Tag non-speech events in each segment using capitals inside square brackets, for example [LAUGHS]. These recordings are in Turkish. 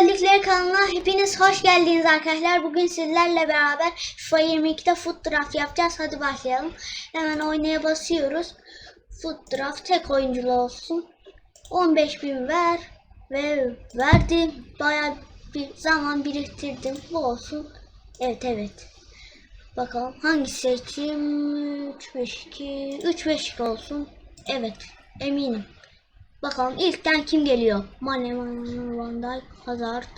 Güzellikler kanalına hepiniz hoş geldiniz arkadaşlar. Bugün sizlerle beraber FIFA 22'de foot draft yapacağız. Hadi başlayalım. Hemen oynaya basıyoruz. Foot draft tek oyunculu olsun. 15.000 ver ve verdim. Bayağı bir zaman biriktirdim. Bu olsun. Evet evet. Bakalım hangi seçeyim? 3-5-2 3-5-2 olsun. Evet eminim. Bakalım ilkten kim geliyor? Mane, Van Dijk, Hazard.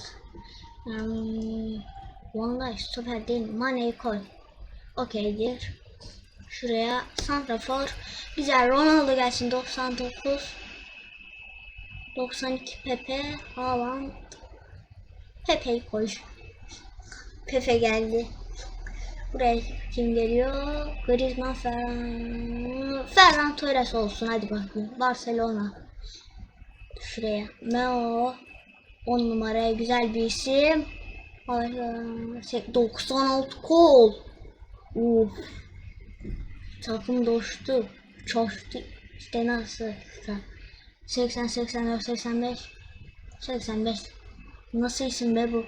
Hmm, Van Dijk süper değil? Mane'yi koy. Okeydir. Şuraya Santrafor. Güzel Ronaldo gelsin 99. 92 Pepe. Haaland. Pepe'yi koy. Pepe geldi. Buraya kim geliyor? Griezmann, Ferran. Ferran Torres olsun hadi bakayım. Barcelona. Şuraya. Meo. 10 numaraya güzel bir isim. Ay, şey, 96 kol. Uf. Takım doştu. Çoştu. İşte nasıl? 80, 84, 85. 85. Nasıl isim be bu?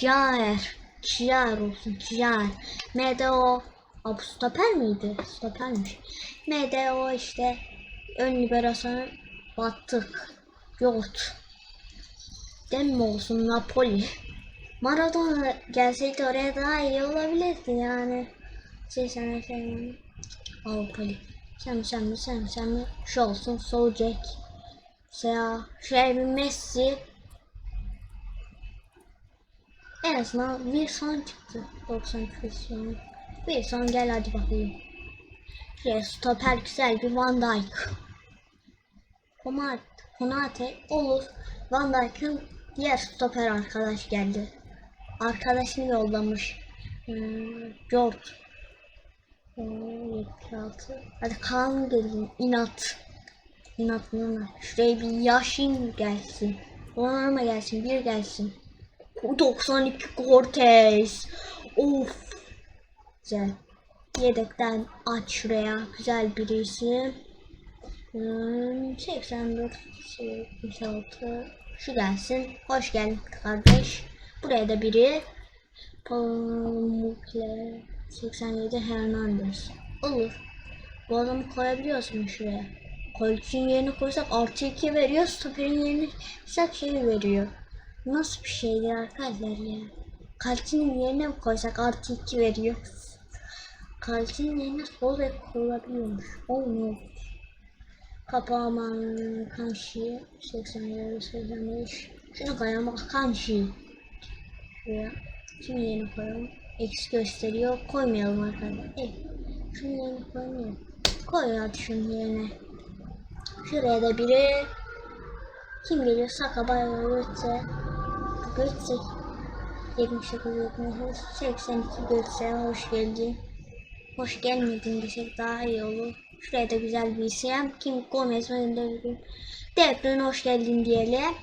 Jair. Jair olsun. Jair. MDO. Aa, bu stoper miydi? Stopermiş. MDO işte ön liberasyonu battık. Yoğurt. Dem mi olsun Napoli? Maradona gelseydi oraya daha iyi olabilirdi yani. Şey sen sen Avrupa Lig. Sen sen sen sen şu olsun Sojek. Veya şey bir Messi. En azından bir son çıktı. 90 pozisyon. Bir son gel hadi bakayım. Şuraya stoper güzel bir Van Dijk. Konate, Konate olur. Van Dijk'ın diğer stoper arkadaş geldi. Arkadaşını yollamış. Hmm, George. Hmm, 76. Hadi Kaan gelin. İnat. İnat inat. Şuraya bir Yaşin gelsin. Donarma gelsin. Bir gelsin. O 92 Cortez. Of. Güzel. Yedekten aç şuraya. Güzel bir isim. Hmm, 84 76 şu gelsin. Hoş geldin kardeş. Buraya da biri Pamukle 87 Hernandez. Olur. Bu adamı koyabiliyorsun şuraya. Kolçin yerine koysak artı 2 veriyor. Stoperin yerine koysak şey veriyor. Nasıl bir şeydir arkadaşlar ya. Kalçinin yerine mi koysak artı 2 veriyor. Kalçinin yerine sol bek koyulabiliyormuş. Oh no. Kapağıman kanşi 87 85 Şunu koyalım kanşi. Şuraya Şimdi yerine koyalım. X gösteriyor koymayalım arkadaşlar. E, Şunu yerine koymayalım Koy hadi şunun yerine. Şuraya da biri. Kim geliyor? Saka Bayağı Götze Götze 78 78 82 Götze hoş geldin. Hoş gelmedin desek daha iyi olur Şuraya da güzel bir isim. Kim Gomez ve Devrin. Devrin hoş geldin diyelim.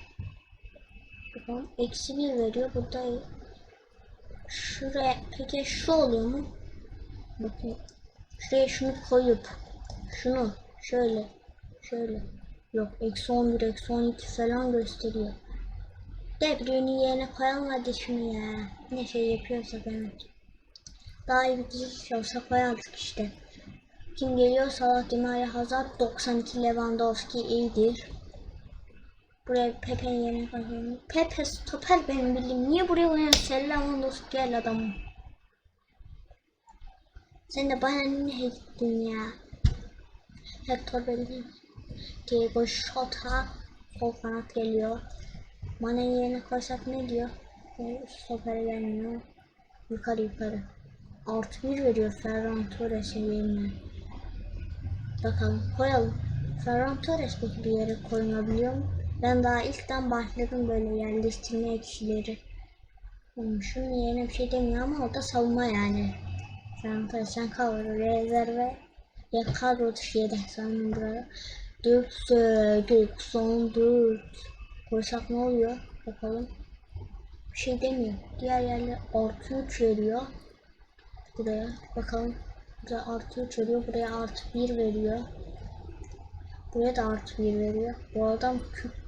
Eksi bir veriyor. Burada şuraya peki şu oluyor mu? Bakın. Şuraya şunu koyup şunu şöyle şöyle yok eksi 11 eksi 12 falan gösteriyor. Devrini yerine koyalım hadi şunu ya. Ne şey yapıyorsak evet. Daha iyi bir dizi olsa koyardık işte. Kim geliyor? Salah, Di Maria, Hazard, 92 Lewandowski iyidir. Buraya Pepe'nin yerine koyalım. Pepe stoper benim bildiğim. Niye buraya oynuyorsun? Lewandowski gel adamım. Sen de bana ne gittin ya? Hector Bellerin. Diego Jota. Sol kanat geliyor. Mane'nin yerine koysak ne diyor? Stopere gelmiyor. Yukarı yukarı. Artı bir veriyor Ferran Torres'e yerine. Bakalım koyalım. Ferran Torres peki bir yere koyulabiliyor mu? Ben daha ilkten başladım böyle yerleştirmeye kişileri. Şunun yerine bir şey demiyor ama o da savunma yani. Ferran Torres sen kal rezerve. Ya kadro dışı yedek sanırım buraya. 4 94 koysak ne oluyor? Bakalım. Bir şey demiyor. Diğer yerler artı 3 veriyor. Buraya bakalım. Buraya artı 3 veriyor. Buraya artı 1 veriyor. Buraya da artı 1 veriyor. Bu adam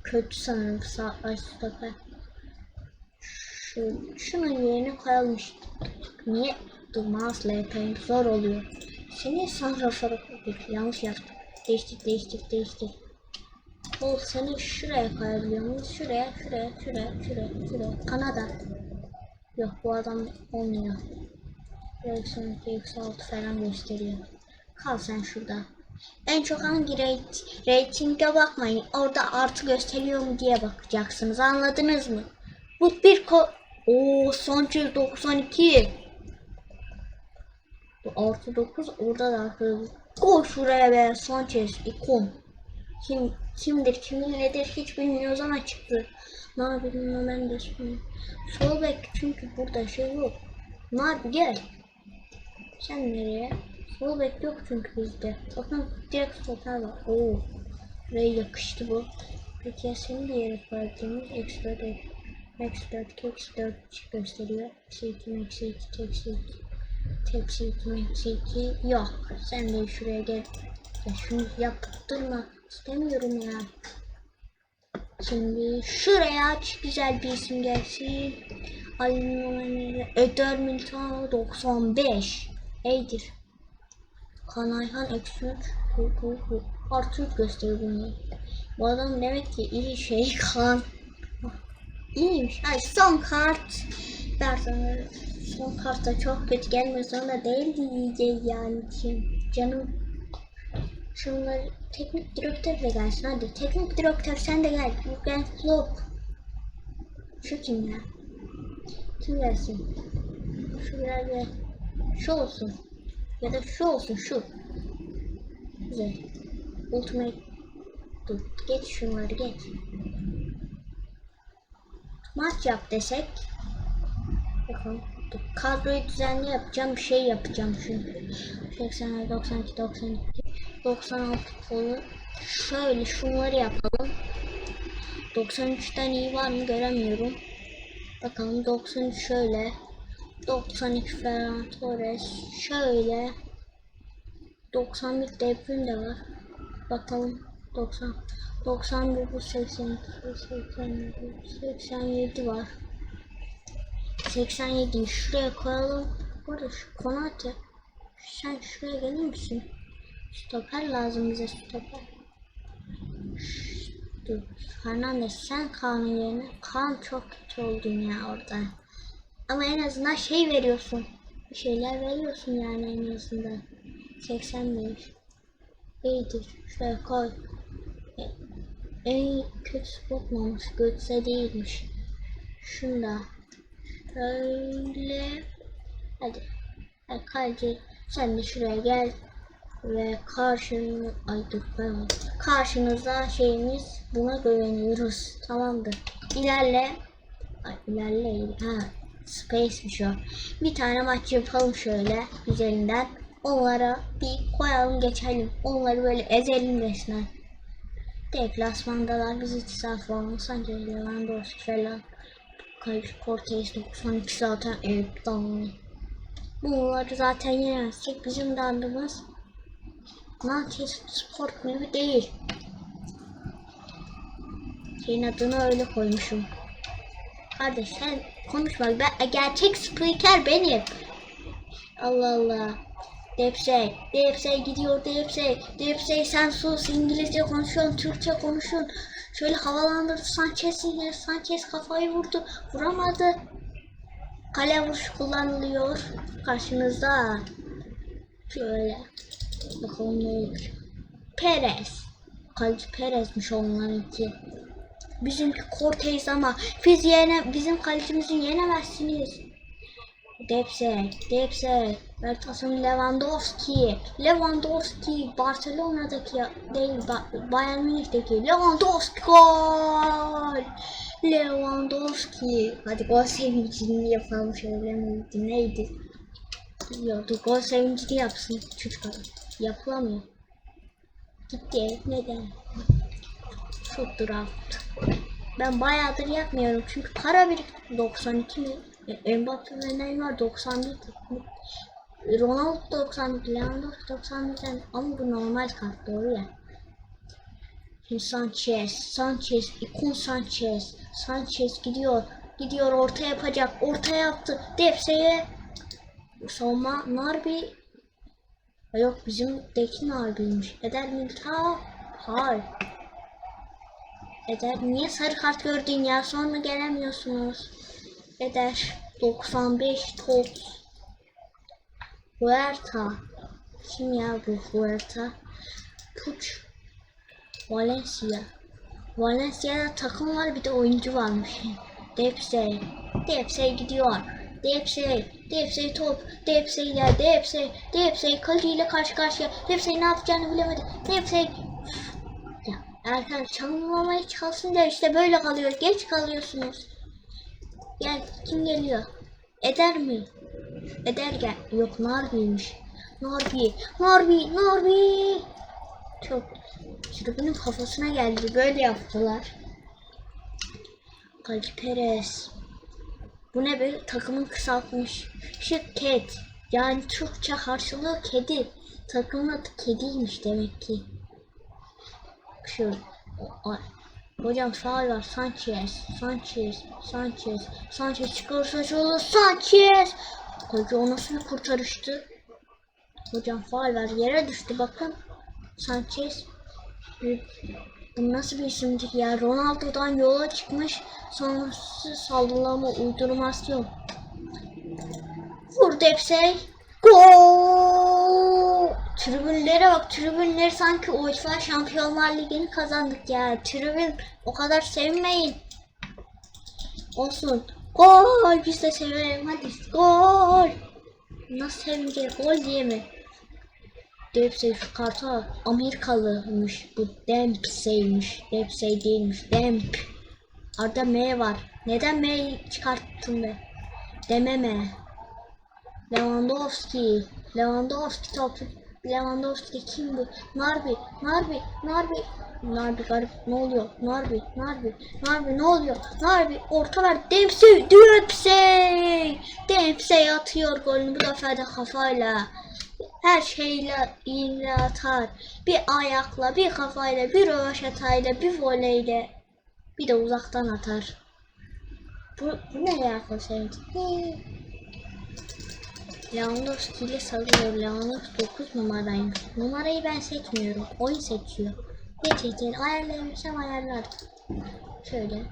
kötü sanırım. Sağ stoper. Şu, şunun yerine koyalım işte. Niye? Dur mouse'la yapayım. Zor oluyor. Seni santrafor yanlış yaptım. Değiştir, değiştir, değiştir. Ol seni şuraya koyabiliyor muyuz? Şuraya, şuraya, şuraya, şuraya, şuraya. Kanada. Yok bu adam olmuyor. Eksi altı falan gösteriyor. Kal sen şurada. En çok hangi rate, ratinge bakmayın. Orada artı gösteriyor mu diye bakacaksınız. Anladınız mı? Bu bir ko... Oo son 92. Bu artı 9 orada da artı Koy şuraya be Sanchez ikon. Kim kimdir kimin nedir hiç bilmiyoruz ama çıktı. Ne yapayım ben de. Sol bek çünkü burada şey yok. Nabi gel. Sen nereye? Sol bek yok çünkü bizde. Bakın direkt stoper var. Oo. Buraya yakıştı bu. Peki ya senin de yere koyduğumuz eksi 4 eksi 4 eksi 4 gösteriyor. Eksi 2 eksi 2 eksi 2 Tepsi 2 eksi 2 yok. Sen de şuraya gel. Ya şunu yaptırma. İstemiyorum ya. Şimdi şuraya aç güzel bir isim gelsin. Ay Öder Milton 95. Eydir. Kanayhan 3. Hu, hu, hu. Artı 3 gösteriyor bunu. Bu adam demek ki iyi şey kan. İyiymiş. Ay son kart. Dersen son kartta çok kötü gelmiyorsa da değil diyeceğiz yani. Şimdi canım Şunları teknik direktör de gelsin hadi. Teknik direktör sen de gel. Jürgen Klopp. Şu kim ya? Kim gelsin? Şu biraz şu olsun. Ya da şu olsun şu. Güzel. Ultimate. Dur geç şunları geç. Maç yap desek. Bakalım. Dur, kadroyu düzenli yapacağım. Bir şey yapacağım çünkü. 80, 92, 92. 96 kolu. Şöyle şunları yapalım. 93'ten iyi var mı göremiyorum. Bakalım 93 şöyle. 92 Ferran Torres. Şöyle. 91 devrim de var. Bakalım 90 91 bu 82 87 87 var. 87'yi şuraya koyalım. Bu arada şu Konate sen şuraya gelir misin? Stoper lazım bize stoper. Dur. Fernandez sen Kaan'ın yerine. Kaan çok kötü oldun ya orada. Ama en azından şey veriyorsun. Bir şeyler veriyorsun yani en azından. 85. İyidir. Şuraya koy. E, en kötü spotmamış. Götse değilmiş. Şunda. Şöyle. Hadi. Hadi kaleci. Sen de şuraya gel ve karşın ay dur ben karşınızda şeyimiz buna güveniyoruz tamamdır ilerle ay ilerle ha space'miş o bir tane maç yapalım şöyle üzerinden. Onlara bir koyalım geçelim. Onları böyle ezelim resmen. Deplasmandalar bizi tisaf falan Sanchez Lewandowski falan Kayıp Cortez 92 zaten evet tamam. Bunları zaten yenemezsek bizim dandımız Manchester Spor Kulübü değil. Şeyin adını öyle koymuşum. Kardeş sen konuşma. Ben, gerçek spiker benim. Allah Allah. Depsey, Depsey gidiyor Depsey. Depsey sen sus İngilizce konuşuyorsun, Türkçe konuşun. Şöyle havalandırdı Sanchez'i. Sanchez kafayı vurdu. Vuramadı. Kale vuruş kullanılıyor. Karşınızda. Şöyle. Bakalım ne olur. Perez. Kaleci Perez'miş onlarınki. Bizimki Cortez ama biz yene bizim kalecimizi yenemezsiniz. Depse, Depse, Bertas'ın Lewandowski, Lewandowski, Barcelona'daki değil, ba Bayern Münih'teki Lewandowski gol, Lewandowski. Hadi gol sevincini yapalım şöyle miydi, neydi? Yok, dur gol sevincini yapsın çocuk adam. Yapılamıyor. Gitti. Neden? Şu draft. Ben bayağıdır yapmıyorum çünkü para bir 92 mi? E, Mbappe ve Neymar 91 Ronaldo 91, Lewandowski 91 ama bu normal kart doğru ya. Şimdi Sanchez, Sanchez, ikon Sanchez, Sanchez gidiyor. Gidiyor orta yapacak. Orta yaptı. Depse'ye. Savunma Narbi. Yok bizim deki Narbi'ymiş. Eder Milta. Hayır. Eder niye sarı kart gördün ya? Sonra gelemiyorsunuz. Eder 95 top. Huerta. Kim ya bu Huerta? Puç. Valencia. Valencia'da takım var bir de oyuncu varmış. Depsey. Depsey gidiyor. Depsey. Depsey top. Depsey ile Depsey. Depsey kaleciyle karşı karşıya. Depsey ne yapacağını bilemedi. Depsey. Erkan çalınmamaya çalsın da işte böyle kalıyor. Geç kalıyorsunuz. Gel kim geliyor? Eder mi? Eder gel. Yok Narbi'ymiş. Narbi. Narbi. Narbi. Çok. Tribünün kafasına geldi. Böyle yaptılar. Kaleci Perez. Bu ne be? Takımın kısaltmış. Şu ket. Yani Türkçe karşılığı kedi. Takımın adı kediymiş demek ki. O- o- Hocam faul var. Sanchez. Sanchez. Sanchez. Sanchez çıkarsa şöyle Sanchez. Hoca o nasıl kurtarıştı? Hocam faul var. Yere düştü bakın. Sanchez. Bu nasıl bir isimdir ya? Ronaldo'dan yola çıkmış. Sonrası sallama uydurmasyon. Vur Depsey. Gol! Tribünlere bak. Tribünleri sanki UEFA Şampiyonlar Ligi'ni kazandık ya. Tribün o kadar sevmeyin. Olsun. Gol! Biz de severim. Hadi gol! Nasıl sevmeyeceğiz? Gol diye mi? Dempsey şu karta Amerikalıymış bu Dempsey'miş Dempsey değilmiş Demp Arada M var neden M'yi çıkarttın be dememe Lewandowski. Lewandowski topu. Lewandowski kim bu? Narbi Narbi Narbi. Narbi garip. Ne oluyor? Narbi Narbi Narbi ne oluyor? Narbi orta ver. Dempsey Dempsey. Dempsey atıyor golünü. Bu defa da kafayla. Her şeyle iğne atar. Bir ayakla, bir kafayla, bir rövaşatayla, bir voleyle, bir de uzaktan atar. Bu, bu ne ya sevdi? Lewandowski ile sarılıyor. Lewandowski 9 numaraymış. Numarayı ben seçmiyorum. Oyun seçiyor. Ne seçer? Ayarlayabilsem ayarlar. Şöyle.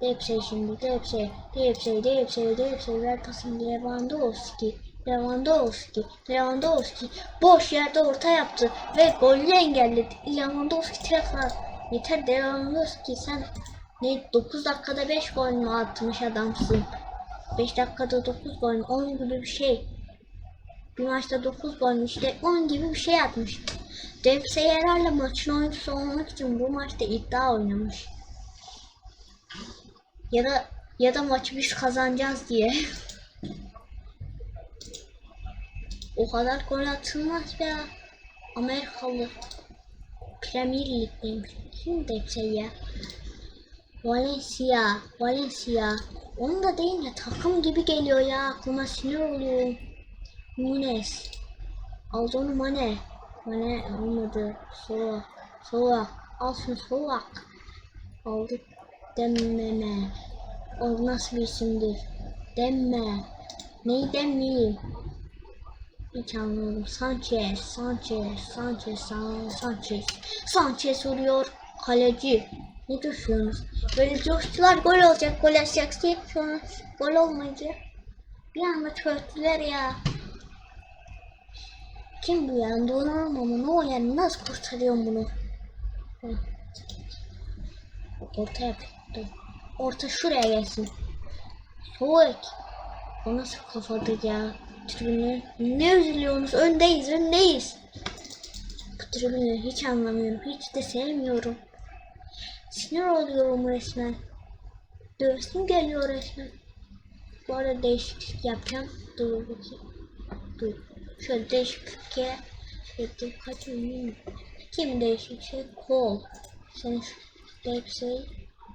Depsey şimdi. Depsey. Depsey. Depsey. Depsey. Ver pasını Lewandowski. Lewandowski. Lewandowski. Boş yerde orta yaptı. Ve golü engelledi. Lewandowski tekrar. Yeter Lewandowski sen ne 9 dakikada 5 gol mü atmış adamsın? 5 dakikada 9 gol mü? 10 gibi bir şey. Bir maçta 9 gol işte 10 gibi bir şey atmış. Dempsey herhalde maçın oyuncusu olmak için bu maçta iddia oynamış. Ya da ya da maçı biz kazanacağız diye. [LAUGHS] o kadar gol atılmaz be. Amerikalı. Premier Lig'deymiş. Kim Dempsey ya? Valencia, Valencia. Onu da değil de takım gibi geliyor ya. Aklıma sinir oluyor. Nunes. Aldonu Mane. Mane olmadı. Solak. Solak. Al şunu solak. Aldık. Demmeme. O nasıl bir isimdir? Demme. Neyi demmeyeyim? Hiç anlamadım. Sanchez, Sanchez, Sanchez, San- Sanchez. Sanchez vuruyor. Kaleci. Ne düşünüyorsunuz? Böyle coştular gol olacak, gol atacak sonra gol olmayınca bir anda çöktüler ya. Kim bu ya? Donanma mı? Ne o yani? Nasıl kurtarıyorum bunu? Orta yap. Orta şuraya gelsin. Soğuk. O nasıl kafadır ya? Tribünler. Ne üzülüyorsunuz? Öndeyiz, öndeyiz. Bu tribünleri hiç anlamıyorum. Hiç de sevmiyorum. Sinir oluyorum resmen. Dövesim geliyor resmen. Bu arada değişiklik yapacağım. Dur bakayım. Dur. Şöyle değişikliğe şöyle kaç ünlü Kim değişik şey? Kol. Sen.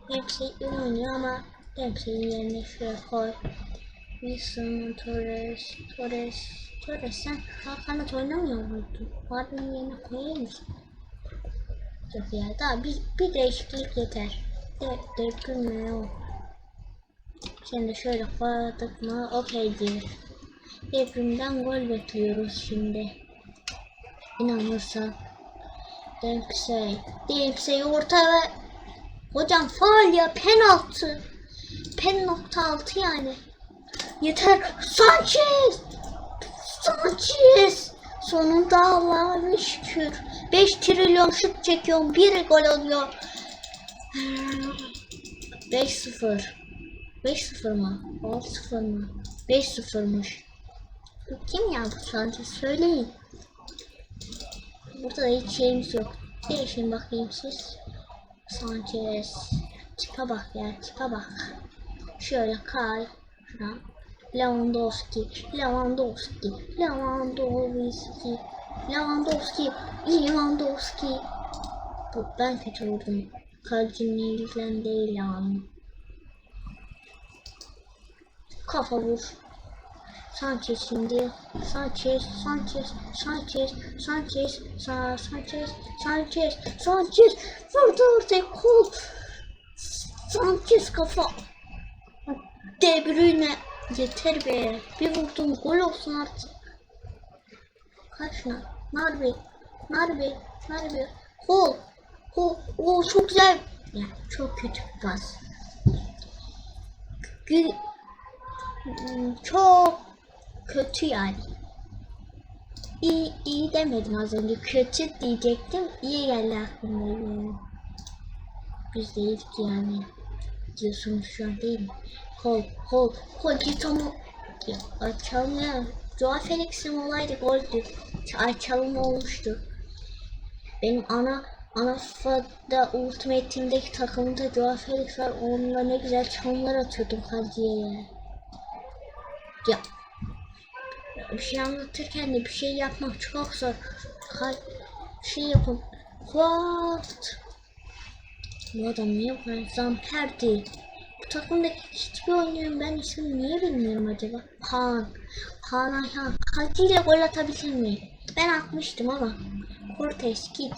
Dempsey iyi oynuyor ama Dempsey'in yerine şuraya koy. Wilson, Torres, Torres, Torres sen kanat oynamıyor muydun? Harbi'nin yerine koyayım mısın? Yok ya daha bir, bir değişiklik yeter. De, de gülme o. Şimdi şöyle koyduk mu okey diyor. Devrimden gol bekliyoruz şimdi. İnanırsan. Dempsey. Dempsey orta ve Hocam faal ya penaltı. Penaltı altı yani. Yeter. Sanchez. Sanchez. Sonunda Allah'a şükür. 5 trilyon şut çekiyorum. Bir gol oluyor. 5-0. 5-0 mı? 6-0 mı? 5-0'mış. Kim ya bu Sanchez? Söyleyin. Burada da hiç şeyimiz yok. Değişin bakayım siz. Sanchez. Tipa bak ya tipa bak. Şöyle kay. Şuna. Lewandowski. Lewandowski. Lewandowski. Lewandowski. Lewandowski. Bu ben kötü vurdum. Kalecinin elinden değil yani. Kafa vur. Sanchez şimdi. Sanchez, Sanchez, Sanchez, Sanchez, Sa Sanchez, Sanchez, Sanchez. Vurdu ortaya kol. Sanchez kafa. De Bruyne. Yeter be. Bir vurdum gol olsun artık. Kaçma. Narbi. Narbi. Narbi. Kol. Kol. Oo çok güzel. Ya çok kötü bir pas. Gü- Hmm, çok kötü yani. İyi, iyi demedim az önce. Kötü diyecektim. İyi geldi aklıma. Yani. Biz değildik yani. Diyorsunuz şu an değil mi? Kol, kol, kol git açalım ya. Joao Felix'in olaydı goldü. Açalım olmuştu. Benim ana ana FIFA'da Ultimate Team'deki takımda Joao Felix var. Onunla ne güzel çalımlar atıyordum kaleciye ya. Ya bir şey anlatırken de bir şey yapmak çok zor. Kal şey yapın. What? Bu adam niye bu kadar zamperdi? Bu takımdaki hiçbir oyuncuyu ben ismini niye bilmiyorum acaba? Han. Han Ayhan. Kaleciyle gol atabilir mi? Ben atmıştım ama. Cortez git.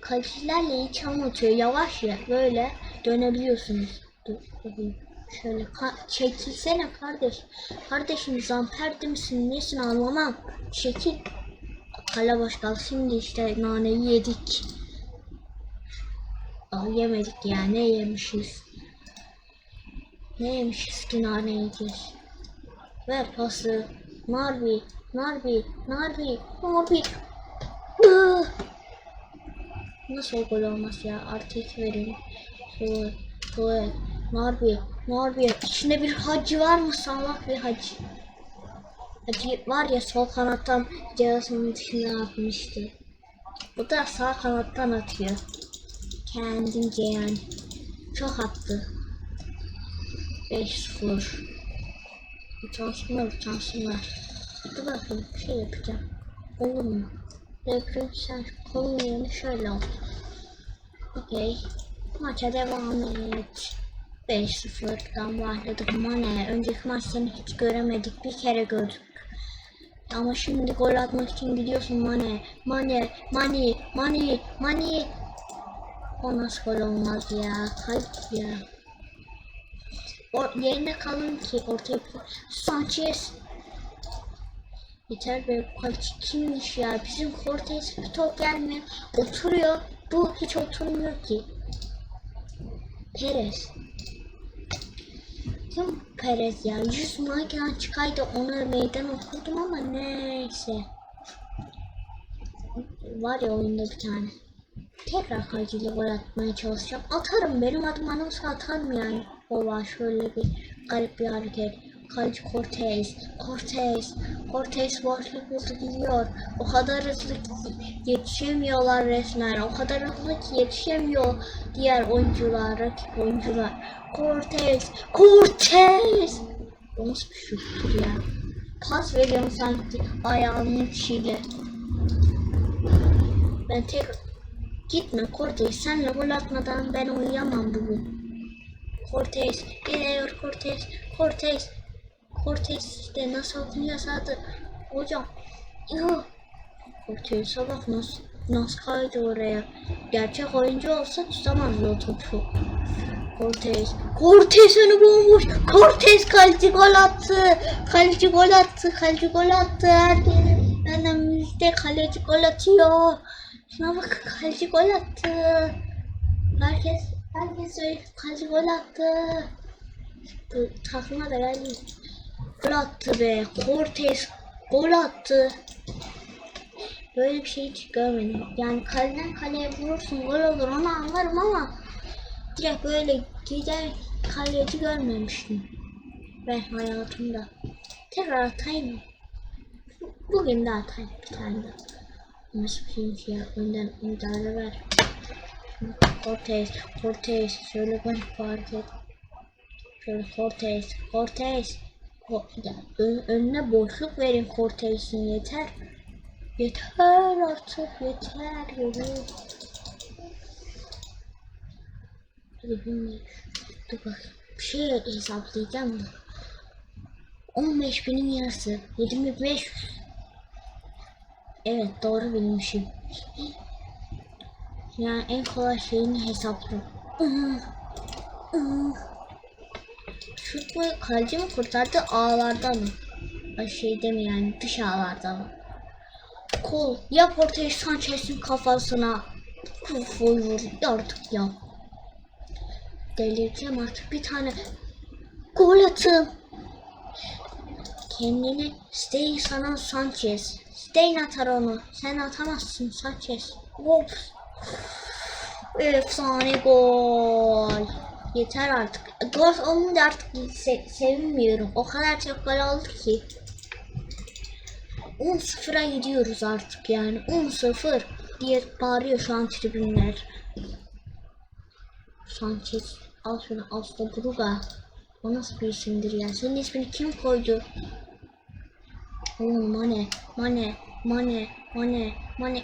Kalecilerle iyi çalım atıyor. Yavaş ya. Böyle dönebiliyorsunuz. Dur, bakayım. Şöyle ka- çekilsene kardeş. Kardeşim zamperdi misin nesin anlamam. Çekil. Kale boş kal. Şimdi işte naneyi yedik. Aa, yemedik ya ne yemişiz. Ne yemişiz ki nane yiyeceğiz. Ver pası. Narbi. Narbi. Narbi. Narbi. Iıı. Nasıl gol olmaz ya? Artı iki verin. Tuvalet. Tuvalet. Narbi. Narbi. İçinde bir hacı var mı? Salak bir hacı. Hacı var ya sol kanattan cihazının dışına atmıştı. Bu da sağ kanattan atıyor. Kendince yani. Çok attı. 5-0. Utansınlar utansınlar. Dur bakayım bir şey yapacağım. Olur mu? Devrim sen yerini şöyle al. Okey. Maça devam et. 5-0'dan başladık. Mane. Önceki maç seni hiç göremedik. Bir kere gördük. Ama şimdi gol atmak için gidiyorsun Mane. Mane, Mane, Mane, Mane. O nasıl gol olmaz ya? Kayıp ya. O yerine kalın ki ortaya Sanchez. Yeter be bu kaleci kimmiş ya? Bizim Cortez bir top gelmiyor. Oturuyor. Bu hiç oturmuyor ki. Perez. Kim Perez ya? 100 makinen çıkaydı ona meydan okurdum ama neyse. Var ya oyunda bir tane. Tekrar kaleciyle gol atmaya çalışacağım. Atarım benim adım anımsa atarım yani. Ola şöyle bir garip bir hareket. Kaleci Cortez. Cortez. Cortez boşluk buldu gidiyor. O kadar hızlı ki yetişemiyorlar resmen. O kadar hızlı ki yetişemiyor diğer oyuncular, rakip oyuncular. Cortez. Cortez. O nasıl bir şuttur ya? Pas veriyorum sanki ayağımın içiyle. Ben tek Gitme Cortez senle gol atmadan ben uyuyamam bugün. Cortez geliyor Cortez Cortez Cortez işte nasıl okunuyorsa adı hocam Yuh. Cortez'e bak nasıl nasıl kaydı oraya? Gerçek oyuncu olsa tutamazdı o topu. Cortez. Cortez önü bulmuş. Cortez kaleci gol attı. Kaleci gol attı. Kaleci gol attı. Herkes önümüzde kaleci gol atıyor. Şuna bak kaleci gol attı. Herkes herkes kaleci gol attı. Takıma da geldi. Gol attı be. Cortez gol attı. Böyle bir şey hiç görmedim. Yani kaleden kaleye vurursun gol olur onu anlarım ama direkt böyle gider kaleci görmemiştim. Ben hayatımda. Tekrar atayım Bugün de atayım bir tane daha. Nasıl bir şeymiş ya? Önden müdahale ver. Cortez, Cortez. Şöyle bana fark et. Şöyle Cortez, Cortez. Ya, ön- önüne boşluk verin Cortez'in yeter. Yeter artık yeter yürü. Bilmiyorum. Dur bak. Bir şey hesaplayacağım da. 15 binin yarısı. 7500. Evet doğru bilmişim. Yani en kolay şeyini hesapladım. Şut mu kaleci mi kurtardı ağlardan mı? Şeyde mi yani dış ağlardan mı? Kol ya Porteş Sanchez'in kafasına kuf vur artık ya. Delireceğim artık bir tane gol atın. Kendini stay sana Sanchez. Stay atar onu. Sen atamazsın Sanchez. Of. Efsane gol. Yeter artık. Gol olunca artık se- sevinmiyorum. O kadar çok gol oldu ki. 10-0'a gidiyoruz artık yani. 10-0 diye bağırıyor şu an tribünler. Sanchez al şunu Asla Bruga. O nasıl bir isimdir ya? Senin ismini kim koydu? Oğlum Mane, Mane, Mane, Mane, Mane.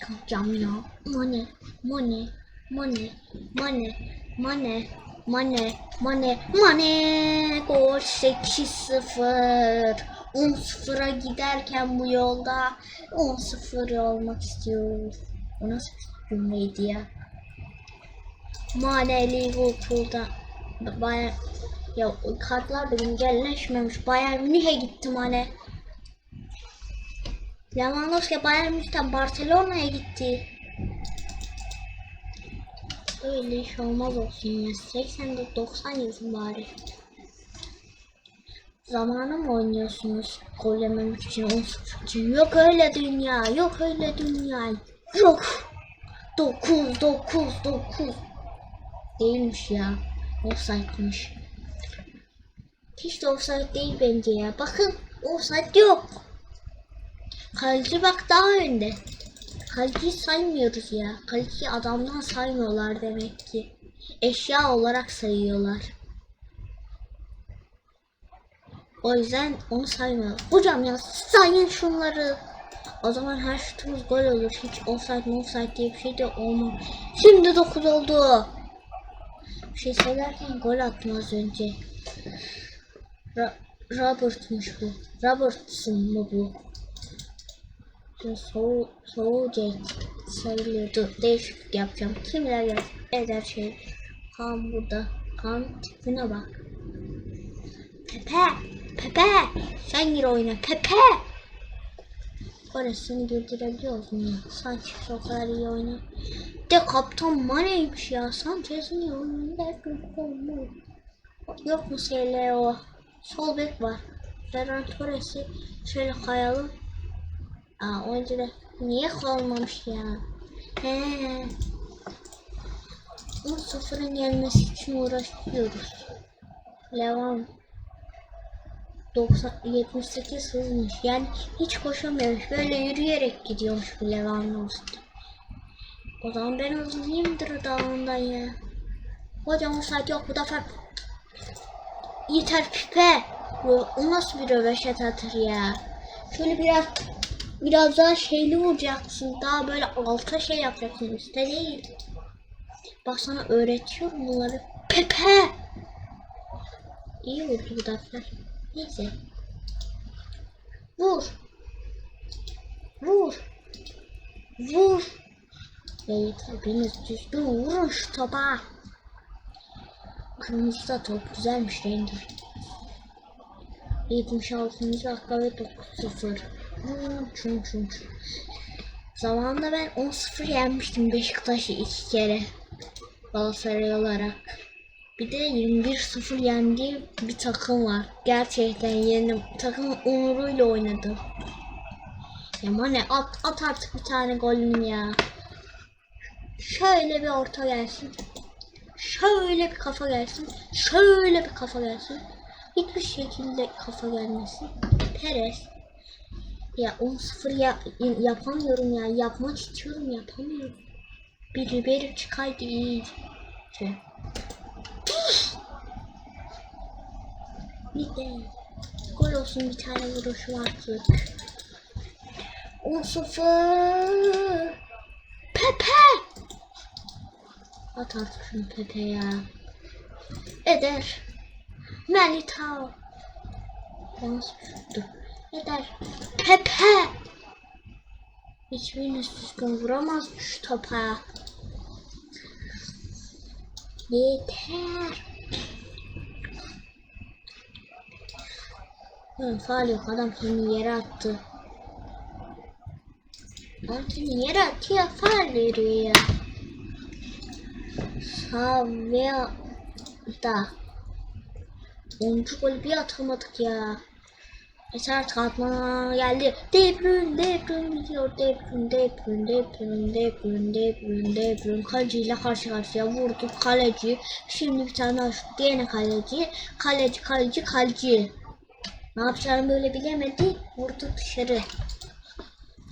Kalkacağım ya. Mane, Mane, Mane, Mane, Mane, Mane, Mane, Mane. Gol 8-0. 10-0'a giderken bu yolda 10-0 olmak istiyoruz. O nasıl bir cümleydi ya? Mane Liverpool'da Bayern ya kartlar da güncelleşmemiş. Bayern Münih'e gitti Mane. Lewandowski Bayern Münih'ten Barcelona'ya gitti. Öyle iş olmaz olsun ya. 80'de 90 yazın bari. Zamanı mı oynuyorsunuz gol yememek için 10 için? Yok öyle dünya, yok öyle dünya. Yok. 9, 9, 9. Değilmiş ya. Offside'miş. Hiç de offside değil bence ya. Bakın offside yok. Kaleci bak daha önde. Kaleciyi saymıyoruz ya. Kaleciyi adamdan saymıyorlar demek ki. Eşya olarak sayıyorlar. O yüzden onu saymıyor. Hocam ya sayın şunları. O zaman her şutumuz gol olur. Hiç offside offside diye bir şey de olmaz. Şimdi 9 oldu. Bir şey söylerken gol attım az önce. Ra Robert'muş bu. Robertson mu bu? Soğu, soğuyacak sayılıyordu. Değişiklik yapacağım. Kimler yaz eder şey. Kan burada. Kan tipine bak. Pepe. Pepe. Sen gir oyuna. Pepe. Orasını girdirebiliyorsun ya. Sanchez o kadar iyi oynuyor. De kaptan Mane'ymiş ya. Sanchez'in iyi oynuyor. Yok mu SLO? Sol bek var. Ferran Torres'i şöyle kayalım. Aa oyuncu da niye kalmamış ya? He. 10-0'ın gelmesi için uğraşıyoruz. Levan 90 78 hızmış. Yani hiç koşamıyormuş. Böyle yürüyerek gidiyormuş bu Lewandowski. O zaman ben hızlıyımdır daha ondan ya. Hocam o saat yok bu defa. Yeter pipe. Bu- nasıl bir röveşet atır ya. Şöyle biraz biraz daha şeyli vuracaksın. Daha böyle alta şey yapacaksın. Üstte değil. Bak sana öğretiyorum bunları. Pepe. İyi vurdu bu defa. Neyse. Vur. Vur. Vur. Evet hepiniz düzgün vurun şu topa. Kırmızı da top güzelmiş rengi. 76. dakika ve 9-0. Çun çun çun. Zamanında ben 10-0 yenmiştim Beşiktaş'ı iki kere. Galatasaray olarak. Bir de 21-0 yendiği bir takım var. Gerçekten yendim. Takım onuruyla oynadı. Ya Mane at, at artık bir tane golünü ya. Şöyle bir orta gelsin. Şöyle bir kafa gelsin. Şöyle bir kafa gelsin. Hiçbir şekilde kafa gelmesin. Perez. Ya 10-0 ya, yapamıyorum ya. Yapmak istiyorum yapamıyorum. Bir Ribery çıkaydı iyi. Şey. Bir de gol olsun bir tane vuruşu artık. 10-0 Pepe At artık şunu Pepe ya. Eder. Melitao. Yanlış dur. Eder. Pepe. Hiçbiriniz düzgün vuramaz şu topa. Yeter. Hı, faal yok adam kendini yere attı. Adam kendini yere atıyor faal veriyor ya. Savya da 10. golü bir atamadık ya. Eser Katman geldi. De Bruyne, De Bruyne gidiyor. De Bruyne, De Bruyne, De Bruyne, De Bruyne, De Bruyne, De Bruyne. Kaleciyle karşı karşıya vurdu. Kaleci. Şimdi bir tane şut. Diğerine kaleci. Kaleci, kaleci, kaleci. Ne yapacağını böyle bilemedi. Vurdu dışarı.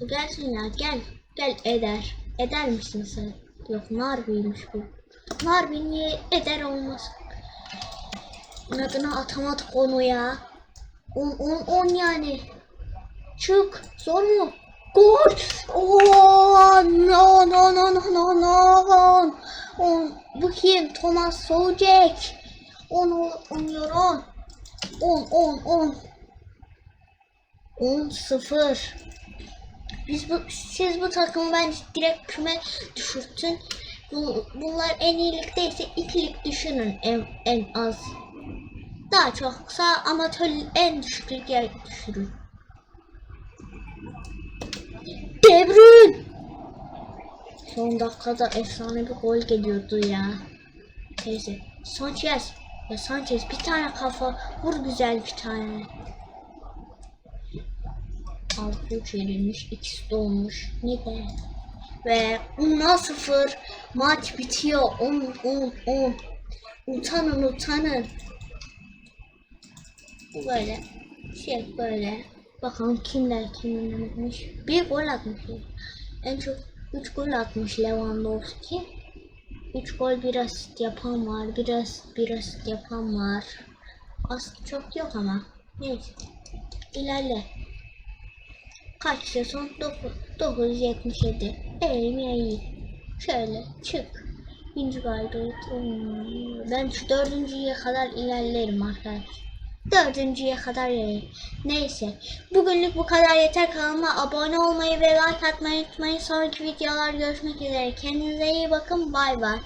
Gelsin ya gel. Gel Eder. Eder misin sen? Yok Narbi'ymiş bu. Narbi niye Eder olmaz? Adına atamadık onu ya. 10 10 10 yani. Çık. Zor mu? Gol. Oh, no no no no no. On, bu kim? Thomas Sojek. 10 oynuyor 10. 10 10 10. 10 0. Biz bu siz bu takımı ben direkt küme düşürtün. Bu, bunlar en iyilikteyse ikilik düşünün en, en az. Daha çoksa amatör en düşük lige düşürün. De Bruyne! Son dakikada efsane bir gol geliyordu ya. Neyse. Sanchez. Ya Sanchez bir tane kafa vur güzel bir tane. 6-3 verilmiş. ikisi de olmuş. Neden? Ve 10'a 0 maç bitiyor. 10 10 10. Utanın utanın. Böyle. Şey böyle. Bakalım kimler kimmiş. Bir gol atmış. En çok 3 gol atmış Lewandowski. 3 gol bir asist yapan var. Biraz bir asist yapan var. Asist çok yok ama. Neyse. İlerle. Kaç sezon? 977. Elim iyi. Şöyle çık. Birinci galibiyet. Ben şu dördüncüye kadar ilerlerim arkadaşlar. Dördüncüye kadar ilerlerim. Neyse. Bugünlük bu kadar yeter. Kanalıma abone olmayı ve like atmayı unutmayın. Sonraki videolar görüşmek üzere. Kendinize iyi bakın. Bay bay.